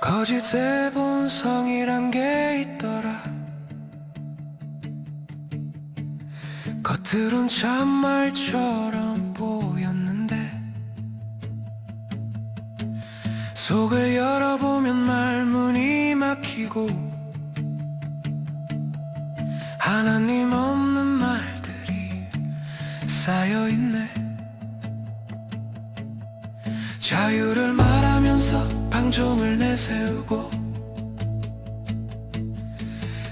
거짓의 본성이란 게 있더라. 겉으론 참말처럼 속을 열어보면 말문이 막히고 하나님 없는 말들이 쌓여있네. 자유를 말하면서 방종을 내세우고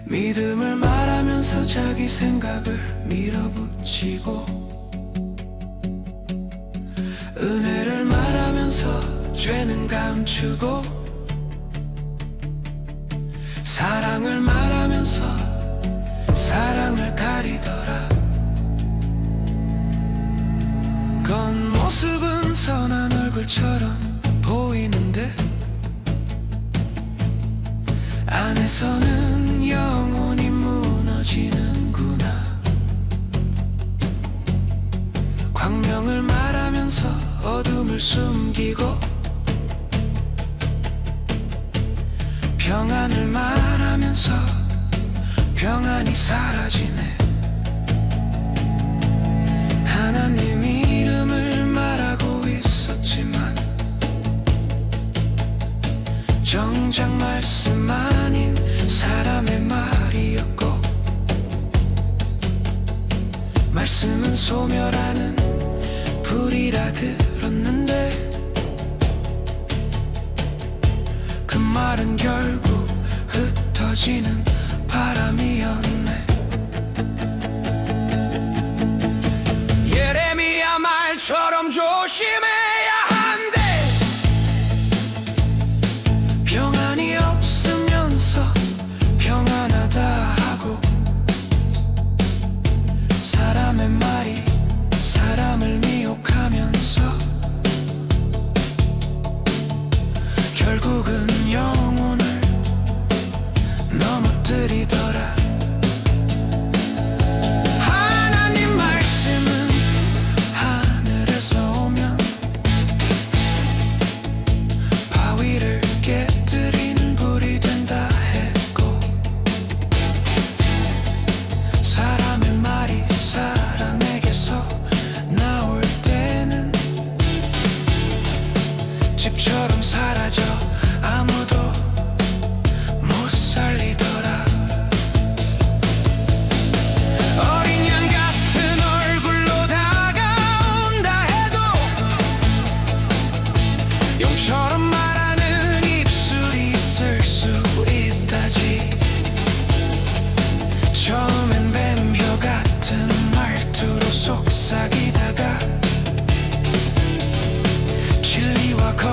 믿음을 말하면서 자기 생각을 밀어붙이고 말하면서 죄는 감추고 사랑을 말하면서 사랑을 가리더라. 겉모습은 선한 얼굴처럼 보이는데 안에서는 영혼이 무너지는구나. 광명을 말하면서 어둠을 숨기고 평안을 말하면서 평안이 사라지네. 하나님 이름을 말하고 있었지만 정작 말씀 아닌 사람의 말이었고 말씀은 소멸하는 불이라 들었는데 말은 결국 흩어지는 바람이었네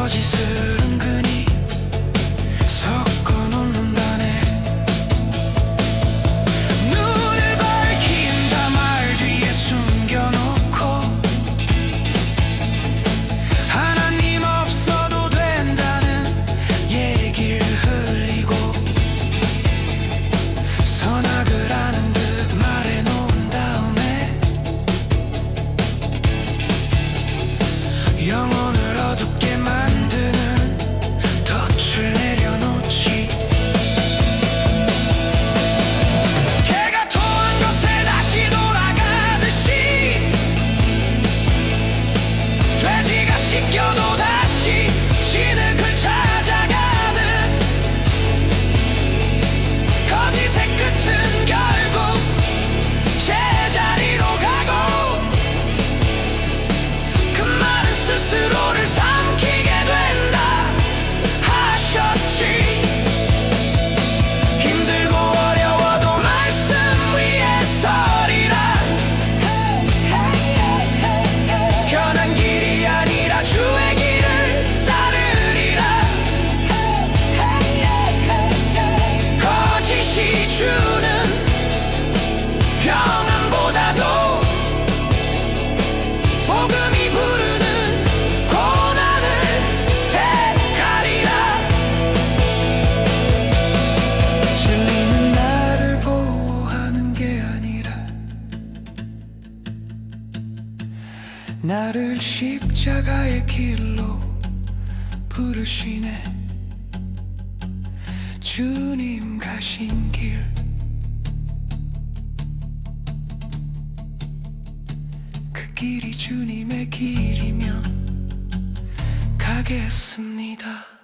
거짓을 십자가의 길로 부르시네 주님 가신 길 그 길이 주님의 길이면 가겠습니다.